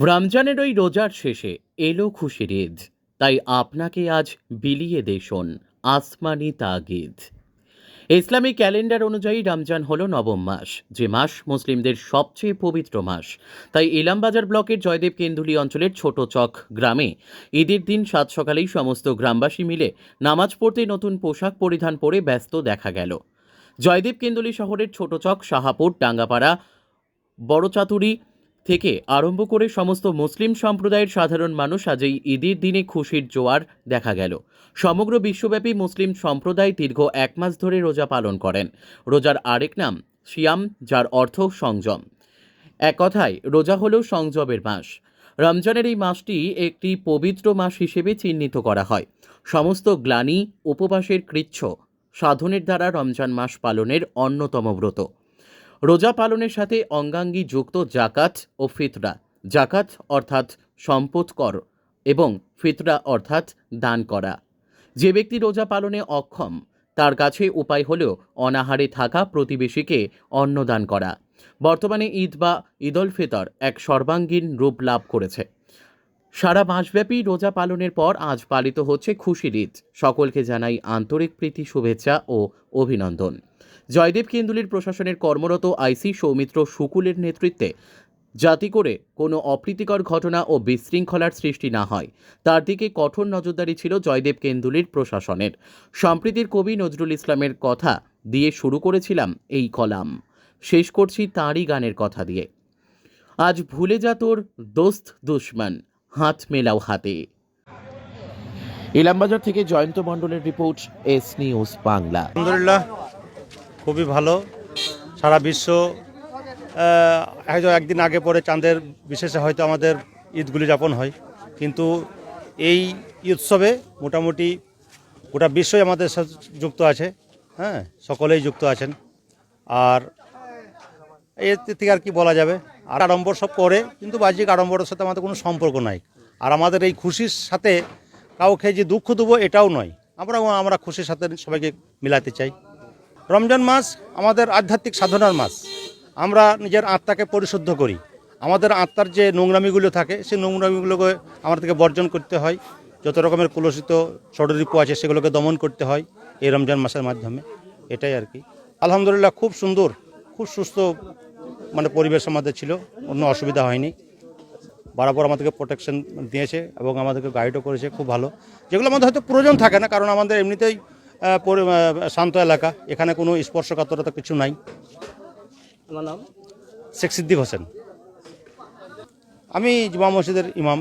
রমজানের ওই রোজার শেষে এলো খুশির ঈদ। তাই আপনাকে আজ বিলিয়ে দেশন আসমানি তাগিদ। ইসলামী ক্যালেন্ডার অনুযায়ী রমজান হলো নবম মাস। যে মাস মুসলিমদের সবচেয়ে পবিত্র মাস। তাই ইলামবাজার ব্লকের জয়দেব কেন্দুলি অঞ্চলের ছোট চক গ্রামে ঈদের দিন সাত সকালেই সমস্ত গ্রামবাসী মিলে নামাজ পড়তে নতুন পোশাক পরিধান করে ব্যস্ত দেখা গেল। জয়দেব কেন্দুলি শহরের ছোট চক শাহাপুর ডাঙ্গাপাড়া বড়চাতুরি থেকে আরম্ভ করে সমস্ত মুসলিম সম্প্রদায়ের সাধারণ মানুষ আজ এই ঈদের দিনে খুশির জোয়ার দেখা গেল। সমগ্র বিশ্বব্যাপী মুসলিম সম্প্রদায় দীর্ঘ এক মাস ধরে রোজা পালন করেন। রোজার আরেক নাম সিয়াম, যার অর্থ সংযম। এক কথায়, রোজা হলেও সংযমের মাস। রমজানের এই মাসটি একটি পবিত্র মাস হিসেবে চিহ্নিত করা হয়। সমস্ত গ্লানি, উপবাসের কৃচ্ছ, সাধনের দ্বারা রমজান মাস পালনের অন্যতম ব্রত। রোজা পালনের সাথে অঙ্গাঙ্গী যুক্ত জাকাত ও ফিতরা। জাকাত অর্থাৎ সম্পদ কর এবং ফিতরা অর্থাৎ দান করা। যে ব্যক্তি রোজা পালনে অক্ষম, তার কাছে উপায় হলেও অনাহারে থাকা প্রতিবেশীকে অন্নদান করা। বর্তমানে ঈদ বা ঈদল ফিতর এক সর্বাঙ্গীন রূপ লাভ করেছে। সারা মাসব্যাপী রোজা পালনের পর আজ পালিত হচ্ছে খুশির ঈদ। সকলকে জানাই আন্তরিক প্রীতি, শুভেচ্ছা ও অভিনন্দন। জয়দেব কেন্দুলির প্রশাসনের কর্মরত আইসি সৌমিত্র শুকুলের নেতৃত্বে যাতে করে কোনো অপ্রীতিকর ঘটনা ও বিশৃঙ্খলার সৃষ্টি না হয়। তার দিকে কঠোর নজরদারি ছিল জয়দেব কেন্দুলির প্রশাসনের। সম্প্রীতির কবি নজরুল ইসলামের কথা দিয়ে শুরু করেছিলাম এই কলাম। শেষ করছি তাঁরই গানের কথা দিয়ে। আজ ভুলে যা তোর দোস্ত দুশ্মন। হাত মেলাও হাতে। ইলামবাজার থেকে জয়ন্ত মণ্ডলের রিপোর্ট, এস নিউজ বাংলা। আলহামদুলিল্লাহ, খুবই ভালো। সারা বিশ্ব একদিন আগে পরে চাঁদের বিশেষে হয়তো আমাদের ঈদগুলি যাপন হয়। কিন্তু এই উৎসবে মোটামুটি গোটা বিশ্বই আমাদের সাথে যুক্ত আছে। হ্যাঁ সকলেই যুক্ত আছেন। আর এর থেকে আর কি বলা যাবে? আর আড়ম্বর সব করে, কিন্তু বাহ্যিক আড়ম্বরের সাথে আমাদের কোনো সম্পর্ক নাই। আর আমাদের এই খুশির সাথে কাউকে যে দুঃখ দেবো এটাও নয়। আমরা আমরা খুশির সাথে সবাইকে মিলাতে চাই। রমজান মাস আমাদের আধ্যাত্মিক সাধনার মাস। আমরা নিজের আত্মাকে পরিশুদ্ধ করি। আমাদের আত্মার যে নোংরামিগুলো থাকে, সেই নোংরামিগুলোকে আমাদের থেকে বর্জন করতে হয়। যত রকমের কুলসিত ষড়রিপু আছে, সেগুলোকে দমন করতে হয় এই রমজান মাসের মাধ্যমে। এটাই আর কি। আলহামদুলিল্লাহ, খুব সুন্দর, খুব সুস্থ মানে পরিবেশ আমাদের ছিল অন্য অসুবিধা হয়নি। বরাবর আমাদেরকে প্রোটেকশন দিয়েছে এবং আমাদেরকে গাইডও করেছে খুব ভালো। যেগুলো আমাদের হয়তো প্রয়োজন থাকে না কারণ আমাদের এমনিতেই শান্ত এলাকা। এখানে কোনো স্পর্শকাতরতা কিছু নাই। আমার নাম? শেখ সিদ্দিক হোসেন। আমি জুমা মসজিদের ইমাম।